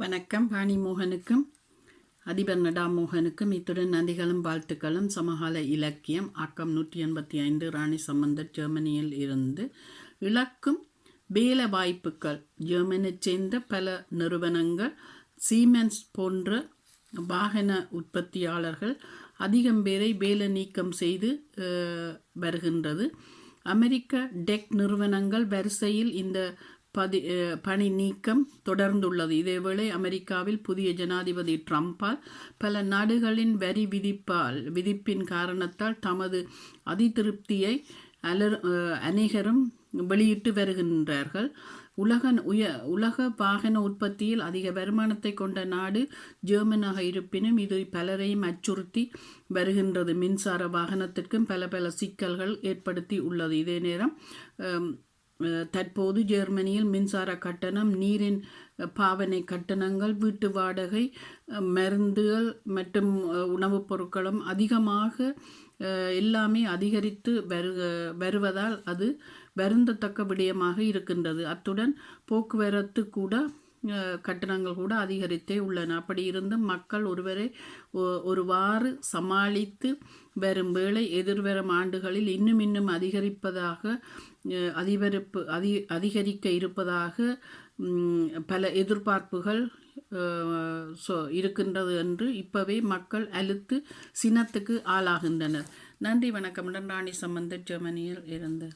வணக்கம் பாணி மோகனுக்கும் அதிபர் நடா மோகனுக்கும் இத்துடன் நதிகளும் வாழ்த்துக்களும். சமகால இலக்கியம் ஆக்கம் நூற்றி எண்பத்தி ஐந்து ராணி சம்பந்தர் ஜெர்மனியில் இருந்து இழக்கும் வேலை வாய்ப்புகள். ஜெர்மனியைச் சேர்ந்த பல நிறுவனங்கள் சீமென்ஸ் போன்ற வாகன உற்பத்தியாளர்கள் அதிகம் பேரை வேலை நீக்கம் செய்து வருகின்றது. அமெரிக்க டெக் நிறுவனங்கள் வரிசையில் இந்த பதி பணி நீக்கம் தொடர்ந்துள்ளது. இதேவேளை அமெரிக்காவில் புதிய ஜனாதிபதி ட்ரம்பால் பல நாடுகளின் வரி விதிப்பால் விதிப்பின் காரணத்தால் தமது அதிருப்தியை அலர் அநேகரும் வெளியிட்டு வருகின்றார்கள். உலக உய உலக வாகன உற்பத்தியில் அதிக வருமானத்தை கொண்ட நாடு ஜெர்மனாக இருப்பினும் இது பலரையும் அச்சுறுத்தி வருகின்றது. மின்சார வாகனத்திற்கும் பல பல சிக்கல்கள் ஏற்படுத்தி உள்ளது. இதே நேரம் தற்போது ஜெர்மனியில் மின்சார கட்டணம் நீரின் பாவனை கட்டணங்கள் வீட்டு வாடகை மருந்துகள் மற்றும் உணவுப் பொருட்களும் அதிகமாக எல்லாமே அதிகரித்து வரு வருவதால் அது வருந்தத்தக்க விடயமாக இருக்கின்றது. அத்துடன் போக்குவரத்து கூட கட்டணங்கள் கூட அதிகரித்தே உள்ளன. அப்படி இருந்தும் மக்கள் ஒருவரை ஒ- ஒருவாறு சமாளித்து வரும் வேளை எதிர்வரும் ஆண்டுகளில் இன்னும் இன்னும் அதிகரிப்பதாக அதிகரிப்பு அதி அதிகரிக்க இருப்பதாக பல எதிர்பார்ப்புகள் அஹ், இருக்கின்றது என்று இப்பவே மக்கள் அழுத்து சினத்துக்கு ஆளாகின்றனர். நன்றி வணக்கம். ராணி சம்பந்த ஜெர்மனியில் இருந்து.